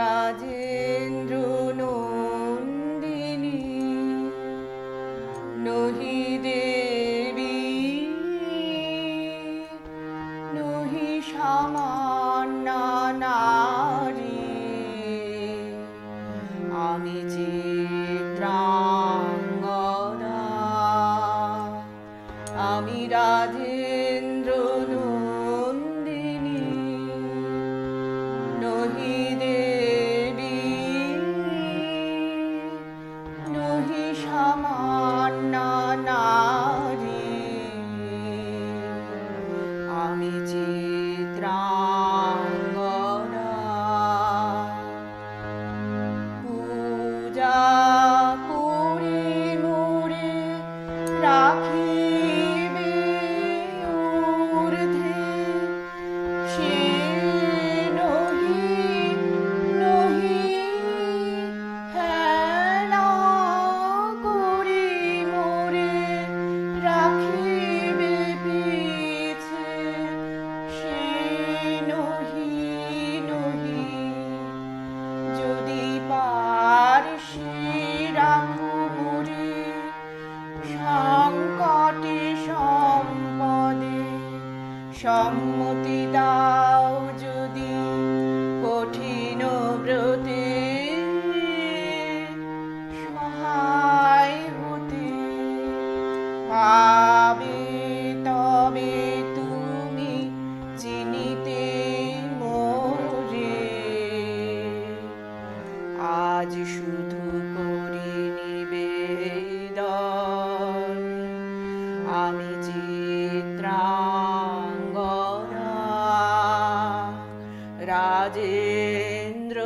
রাজেন্দ্র নন্দিনী নহি দেবী নহি সামান্না নারী। আমি চিত্রাঙ্গনা আমি রাধে পূজা করে মোরে রাখিবে সংকটে সম্পদে সম্মতি দাও যদি কঠিন ব্রতে। সহায় হতে পাবে তবে তুমি চিনিতে মোরে। আজ শুধু রাজেন্দ্র